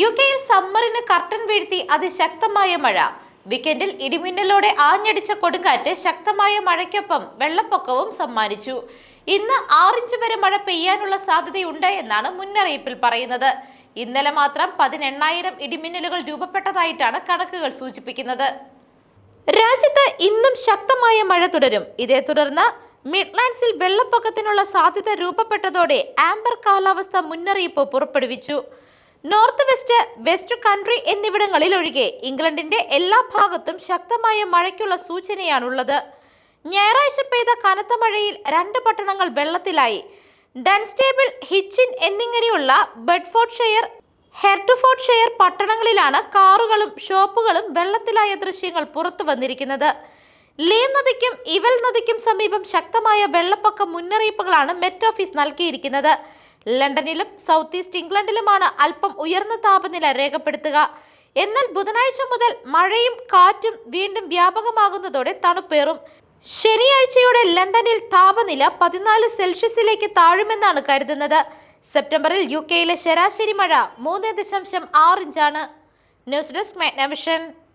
U കെയിൽ സമ്മറിന് curtain വീഴ്ത്തി അതിശക്തമായ മഴ. വീക്കെൻഡിൽ ഇടിമിന്നലോടെ ആഞ്ഞടിച്ച കൊടുങ്കാറ്റ് ശക്തമായ മഴയ്ക്കൊപ്പം വെള്ളപ്പൊക്കവും സമ്മാനിച്ചു. ഇന്ന് ആറിഞ്ച് വരെ മഴ പെയ്യാനുള്ള സാധ്യതയുണ്ട് എന്നാണ് മുന്നറിയിപ്പിൽ പറയുന്നത്. ഇന്നലെ മാത്രം പതിനെണ്ണായിരം ഇടിമിന്നലുകൾ രൂപപ്പെട്ടതായിട്ടാണ് കണക്കുകൾ സൂചിപ്പിക്കുന്നത്. രാജ്യത്ത് ഇന്നും ശക്തമായ മഴ തുടരും. ഇതേ തുടർന്ന് മിഡ്ലാൻഡ്സിൽ വെള്ളപ്പൊക്കത്തിനുള്ള സാധ്യത രൂപപ്പെട്ടതോടെ ആംബർ കാലാവസ്ഥ മുന്നറിയിപ്പ് പുറപ്പെടുവിച്ചു. നോർത്ത് വെസ്റ്റ് വെസ്റ്റ് കൺട്രി എന്നിവിടങ്ങളിൽ ഒഴികെ ഇംഗ്ലണ്ടിന്റെ എല്ലാ ഭാഗത്തും ശക്തമായ മഴയ്ക്കുള്ള സൂചനയാണുള്ളത്. ഞായറാഴ്ച പെയ്ത കനത്ത മഴയിൽ രണ്ട് പട്ടണങ്ങൾ വെള്ളത്തിലായി. ഡൺസ്റ്റേബിൾ ഹിച്ചിൻ എന്നിങ്ങനെയുള്ള ബെഡ്ഫോർഡ്ഷെയർ ഹെർട്ടുഫോർഡ്ഷെയർ പട്ടണങ്ങളിലാണ് കാറുകളും ഷോപ്പുകളും വെള്ളത്തിലായ ദൃശ്യങ്ങൾ പുറത്തു വന്നിരിക്കുന്നത്. ലീ നദിക്കും ഇവൽ നദിക്കും സമീപം ശക്തമായ വെള്ളപ്പൊക്ക മുന്നറിയിപ്പുകളാണ് മെറ്റ് ഓഫീസ് നൽകിയിരിക്കുന്നത്. ലണ്ടനിലും സൗത്ത് ഈസ്റ്റ് ഇംഗ്ലണ്ടിലുമാണ് അല്പം ഉയർന്ന താപനില രേഖപ്പെടുത്തുക. എന്നാൽ ബുധനാഴ്ച മുതൽ മഴയും കാറ്റും വീണ്ടും വ്യാപകമാകുന്നതോടെ തണുപ്പേറും. ശനിയാഴ്ചയോടെ ലണ്ടനിൽ താപനില പതിനാല് സെൽഷ്യസിലേക്ക് താഴുമെന്നാണ് കരുതുന്നത്. സെപ്റ്റംബറിൽ യു കെയിലെ ശരാശരി മഴ മൂന്ന് ദശാംശം ആറ് ഇഞ്ചാണ്. News desk Magnavision.